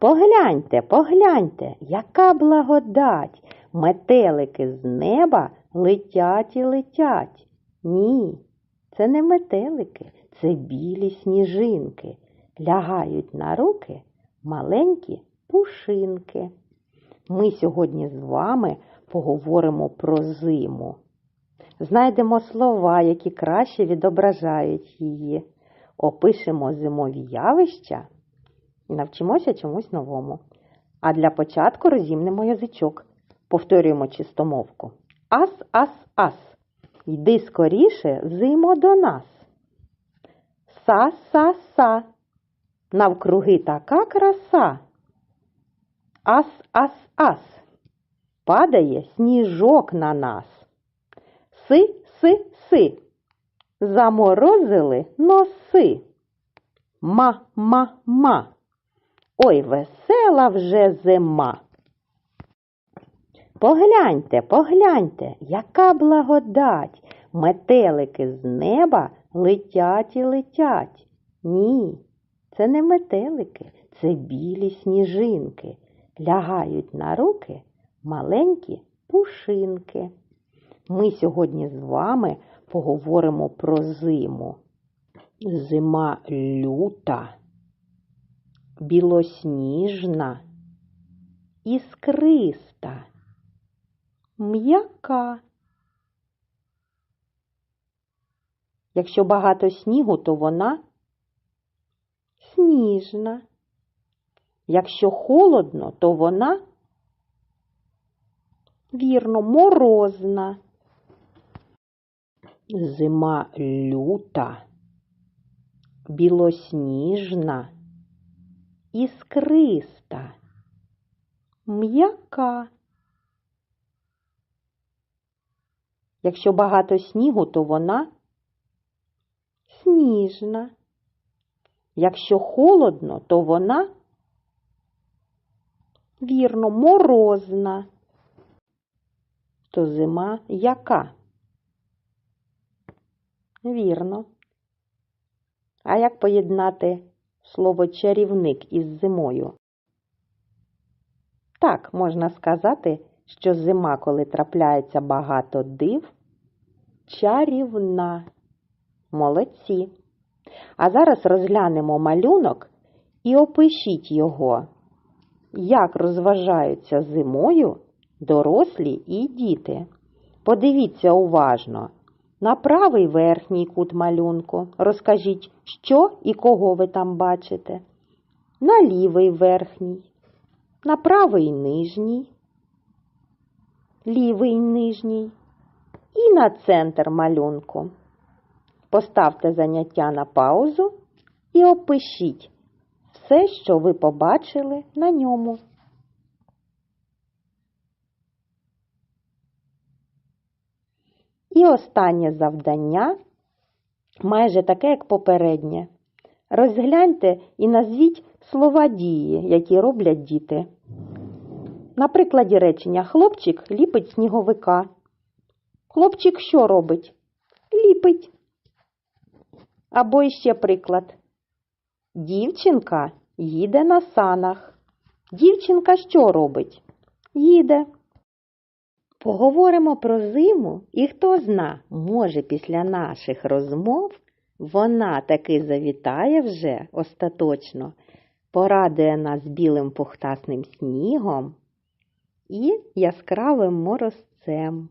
Погляньте, погляньте, яка благодать! Метелики з неба летять і летять. Ні, це не метелики, це білі сніжинки. Лягають на руки маленькі пушинки. Ми сьогодні з вами поговоримо про зиму. Знайдемо слова, які краще відображають її. Опишемо зимові явища і навчимося чомусь новому. А для початку розімнемо язичок. Повторюємо чистомовку. Ас, ас, ас. Йди скоріше, зимо до нас. Са, са, са. Навкруги така краса. Ас, ас, ас. Падає сніжок на нас. Си, си, си. Заморозили носи. Ма, ма, ма. Ой, весела вже зима. Погляньте, погляньте, яка благодать! Метелики з неба летять і летять. Ні, це не метелики, це білі сніжинки. Лягають на руки маленькі пушинки. Ми сьогодні з вами поговоримо про зиму. Зима люта, білосніжна, іскриста, м'яка. Якщо багато снігу, то вона сніжна. Якщо холодно, то вона вірно морозна. Зима люта, білосніжна, іскриста, м'яка. Якщо багато снігу, то вона сніжна. Якщо холодно, то вона вірно морозна. То зима яка? Вірно. А як поєднати слово чарівник із зимою? Так, можна сказати, що зима, коли трапляється багато див, чарівна. Молодці. А зараз розглянемо малюнок і опишіть його, як розважаються зимою дорослі і діти. Подивіться уважно на правий верхній кут малюнку. Розкажіть, що і кого ви там бачите. На лівий верхній, на правий нижній, лівий нижній і на центр малюнку. Поставте заняття на паузу і опишіть все, що ви побачили на ньому. І останнє завдання майже таке, як попереднє. Розгляньте і назвіть слова дії, які роблять діти. На прикладі речення хлопчик ліпить сніговика. Хлопчик що робить? Ліпить. Або іще приклад. Дівчинка їде на санах. Дівчинка що робить? Їде. Поговоримо про зиму, і хто зна, може, після наших розмов вона таки завітає вже остаточно, порадує нас білим пухтасним снігом і яскравим морозцем.